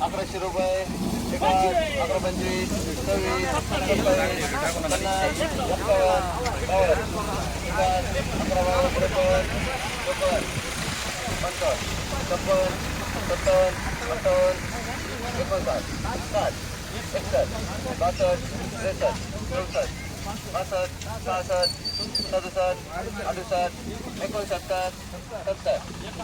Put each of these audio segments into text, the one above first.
अकराशे रुपये अकरा पंचवीस सव्वीस सत्तावीस पन्नास अकरा बारा त्रेपन्न चोपन्न पंचावन्न छप्पन सत्तावन्न अठ्ठावन्न एकोणसाठ साठ एकसष्ट बासष्ट त्रेसष्ट चौसष्ट पासष्ट सहासष्ट सदुसष्ट अडुसष्ट एकोणसत्तर सत्तर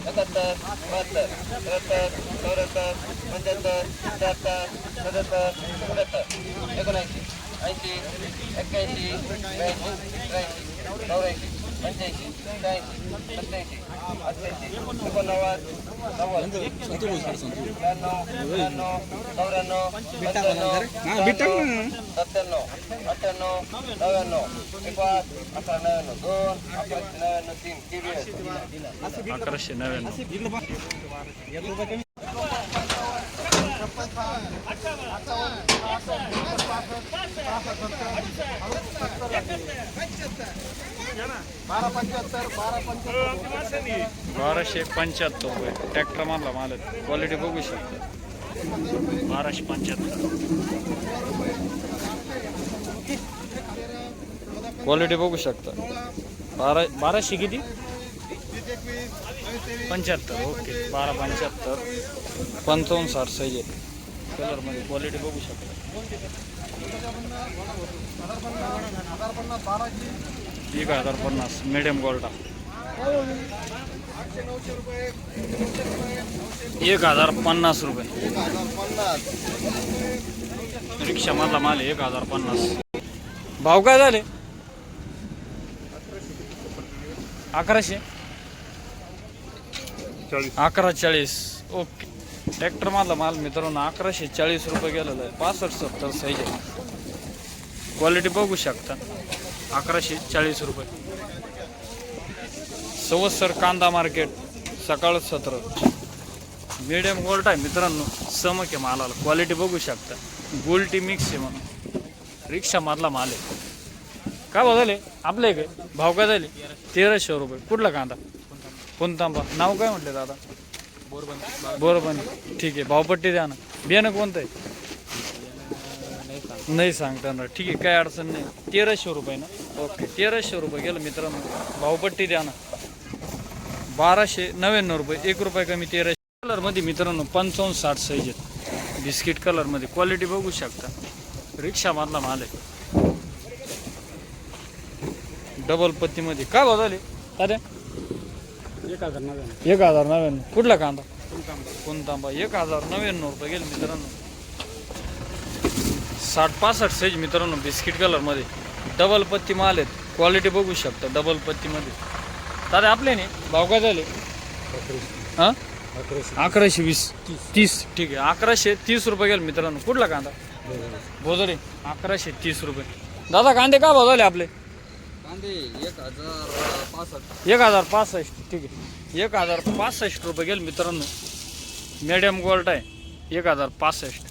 एकाहत्तर बहात्तर त्र्याहत्तर चौऱ्याहत्तर पंच्याहत्तर शहात्तर सत्याहत्तर सत्याहत्तर एकोणऐंशी ऐंशी एक्क्याऐंशी ब्याऐंशी त्र्याऐंशी चौऱ्याऐंशी पंच्याऐंशी शहाऐंशी सत्याऐंशी अठ्ठ्याऐंशी एकोणनव्वद नव्वद त्र्याण्णव त्र्याण्णव चौऱ्याण्णव पंच्याण्णव सत्त्याण्णव अठ्ठ्याण्णव नव्याण्णव एकाच अकरा नव्याण्णव दोन अकराशे नव्याण्णव तीन टी अकराशे नव्याण्णव बारा पंच्याहत्तर बारा पंच्याहत्तर बाराशे पंच्याहत्तर रुपये. ट्रॅक्टर मारला मालक. क्वालिटी बघू शकतो. बाराशे पंच्याहत्तर. क्वालिटी बघू शकता. बारा बाराशे किती? पंच्याहत्तर. ओके बारा पंच्याहत्तर. पंचावन्न साठ साईज आहे कलरमध्ये क्वालिटी बघू शकता. एक हजार पन्नास मिडियम गोल्डा एक हजार पन्नास रुपये. पन्नास रिक्षामधला माल एक हजार पन्नास. भाव काय झाले? अकराशे? अकरा चाळीस. ओके. ट्रॅक्टर मधला माल मित्रांनो अकराशे चाळीस रुपये गेलेला आहे. पासष्ट सत्तर साईज आहे. क्वालिटी बघू शकता. अकराशे चाळीस रुपये. सवत्सर कांदा मार्केट सकाळ सत्र. मिडियम गोल्ट आहे मित्रांनो समक आहे मालाला. क्वालिटी बघू शकता. गोल्टी मिक्स आहे म्हणून. रिक्षा मधला माल आहे. काय भाव झाले? आपले काय भाव काय झाले? तेराशे रुपये. कुठला कांदा? कोणतांबा नाव काय म्हटले दादा? बोरबन ठीक आहे भावपट्टी द्या ना. बियाणं कोणतं आहे? नाही सांगताना ठीक आहे काय अडचण नाही. तेराशे रुपये ना? ओके तेराशे रुपये गेलं मित्रांनो. भावपट्टी द्या ना. बाराशे नव्याण्णव रुपये. एक रुपये कमी तेराशे. कलरमध्ये मित्रांनो पंचावन्न साठ साईज आहेत. बिस्किट कलरमध्ये. क्वालिटी बघू शकता. रिक्षामधला माल आहे. डबल पत्तीमध्ये. काय भाव झाले? अरे एक हजार नव्याण्णव. एक हजार नव्याण्णव. कुठला कांदा? कोणता आंबा एक हजार नव्याण्णव रुपये गेले मित्रांनो. साठ पासष्ट साईज मित्रांनो बिस्किट कलरमध्ये डबल पत्ती माल आहेत. क्वालिटी बघू शकता डबल पत्तीमध्ये दादा आपले नाही. भाव काय झाले? हां? अकराशे. वीस. तीस. ठीक आहे. अकराशे तीस रुपये गेले मित्रांनो. कुठला कांदा? भोजरे अकराशे तीस रुपये. दादा कांदे का भाव झाले आपले? कांदे एक हजार पासष्ट. एक हजार पासष्ट ठीक आहे. एक हजार पासष्ट रुपये गेले मित्रांनो. मिडियम गोल्ड आहे. एक हजार पासष्ट.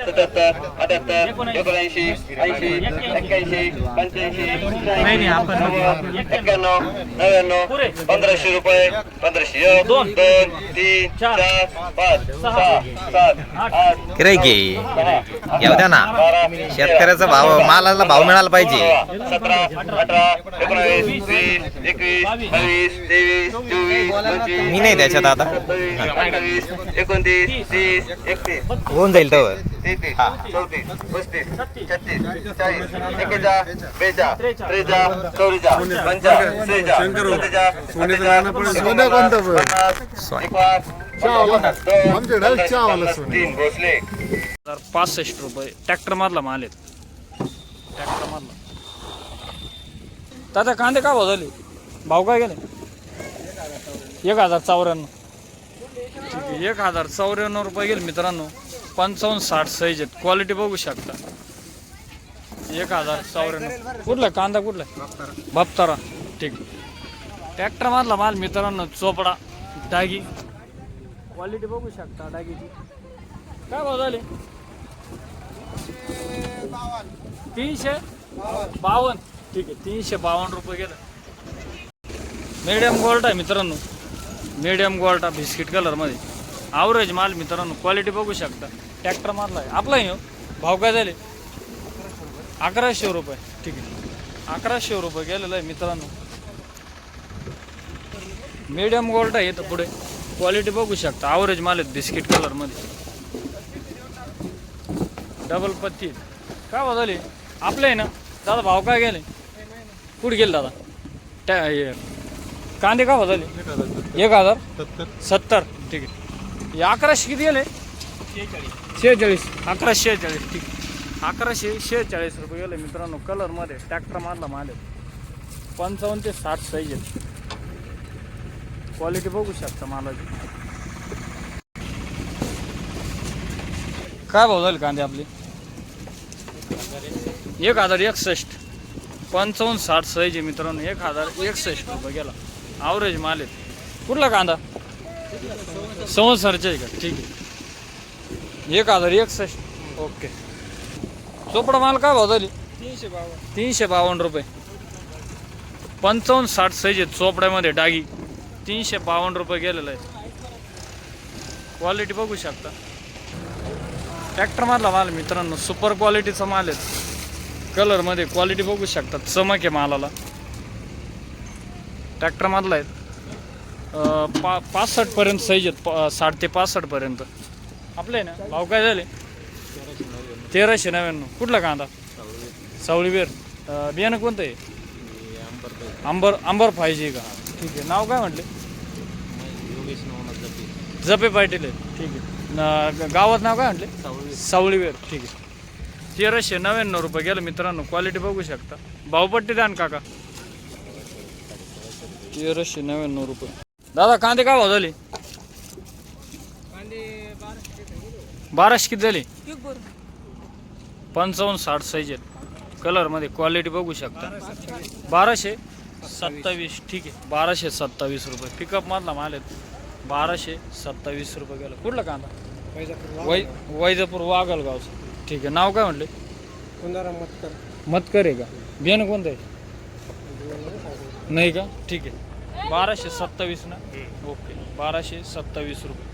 सत्याहत्तर अठ्याहत्तर एकोणऐंशी ऐंशी एक्क्याऐंशी पंच्याऐंशी एक्क्याण्णव नव्याण्णव पंधराशे रुपये पंधराशे एक दोन तीन चार पाच सहा सात आठ गिरायकी येऊ द्या ना. शेतकऱ्याचा भाव मालाला भाव मिळाला पाहिजे. सतरा अठरा एकोणावीस वीस एकवीस बावीस तेवीस चोवीस पंचवीस मी नाही त्याच्यात आता. अठ्ठावीस एकोणतीस तीस एकतीस. होऊन जाईल तर तेहतीस चौतीस पस्तीस छत्तीस. चाळीस. पंचा सत्तेचा सोनं कोणतं बरं? तीन भोसले. पासष्ट रुपये. ट्रॅक्टर मधला माल आहेत ट्रॅक्टर मधला दादा कांदे का भाव झाले? भाव काय गेले? एक हजार चौऱ्याण्णव. एक हजार चौऱ्याण्णव रुपये गेले मित्रांनो. पंचावन्न साठ साईज आहेत. क्वालिटी बघू शकता. एक हजार चौऱ्याण्णव. कुठला? कांदा कुठला? बाप्तारा. ठीक. ट्रॅक्टर मधला माल मित्रांनो चोपडा डागी. क्वालिटी बघू शकता डागीची. काय भाव झाले? तीनशे बावन्न. ठीक आहे तीनशे बावन्न रुपये गेलं. मिडियम गोल्ड आहे मित्रांनो. मिडियम गोल्ड बिस्किट कलरमध्ये ॲव्हरेज माल मित्रांनो क्वालिटी बघू शकता. ट्रॅक्टर मारला आहे आपला आहे हो. भाव काय झाले? अकराशे रुपये. ठीक आहे. अकराशे रुपये गेलेलं आहे मित्रांनो. मीडियम गोल्ड आहे इथं पुढे. क्वालिटी बघू शकता. आवरेज माल आहेत बिस्किट कलरमध्ये डबल पत्ती काय भाव झाले? आपले आहे ना? दादा भाव काय गेले? कुठे गेले दादा? त्या हे, कांदे का भाव झाले? एक हजार. सत्तर. ठीक आहे. हे अकराशे किती गेले? शेहेचाळीस. अकराशे शेहेचाळीस ठीक. आहे अकराशे शेहेचाळीस रुपये गेले मित्रांनो कलरमध्ये ट्रॅक्टर मारला माल आहे. पंचावन्न ते साठ साईज आहेत. क्वालिटी बघू शकता मालाची. काय भाव झाले कांदे आपले? एक हजार एकसष्ट. पंचावन्न साठ साईज आहे मित्रांनो एक हजार एकसष्ट रुपये गेला. आवरेज माल आहे. कुठला कांदा? संवत्सरचे आहे का? ठीक आहे. एक हजार एकसष्ट. ओके. चोपडा माल काय भाव झाली? तीनशे बावन्न तीनशे बावन्न रुपये. पंचावन्न साठ साईज आहेत चोपड्यामध्ये डागी. तीनशे बावन्न रुपये गेलेलं आहे क्वालिटी बघू शकता. ट्रॅक्टर मारला माल मित्रांनो सुपर क्वालिटीचा माल आहे. कलरमध्ये क्वालिटी बघू शकता. चमक आहे मालाला. ट्रॅक्टर मारला आहे. पा पासष्टपर्यंत साईज आहेत. पा- साठ ते पासष्टपर्यंत आपले आहे ना? भाव काय झाले? तेराशे नव्याण्णव. कुठला कांदा? सावळी बेर. बियाणं कोणतं आहे? अंबर. अंबर पाहिजे का? ठीक आहे. नाव काय म्हटले? जपे पाटील आहे ठीक आहे. न- गावात नाव काय म्हटले? सावळीवेर ठीक आहे. तेराशे नव्याण्णव रुपये गेलं मित्रांनो. क्वालिटी बघू शकता. भावपट्टी द्या ना काका. तेराशे नव्याण्णव रुपये. दादा कांदे काय भाव झाले? बाराशे किती झाले? पंचावन्न साठ साईज आहेत. कलरमध्ये क्वालिटी बघू शकता. बाराशे सत्तावीस ठीक आहे. बाराशे सत्तावीस रुपये. पिकअप मधला माल आहेत बाराशे सत्तावीस रुपये गेला. कुठला कांदा? वै वैजापूर वागलगावचं ठीक आहे. नाव काय म्हटले? मतकर आहे का? बियाणं कोणतं आहे? नाही का? ठीक आहे. बाराशे सत्तावीस ना? ओके. बाराशे सत्तावीस रुपये.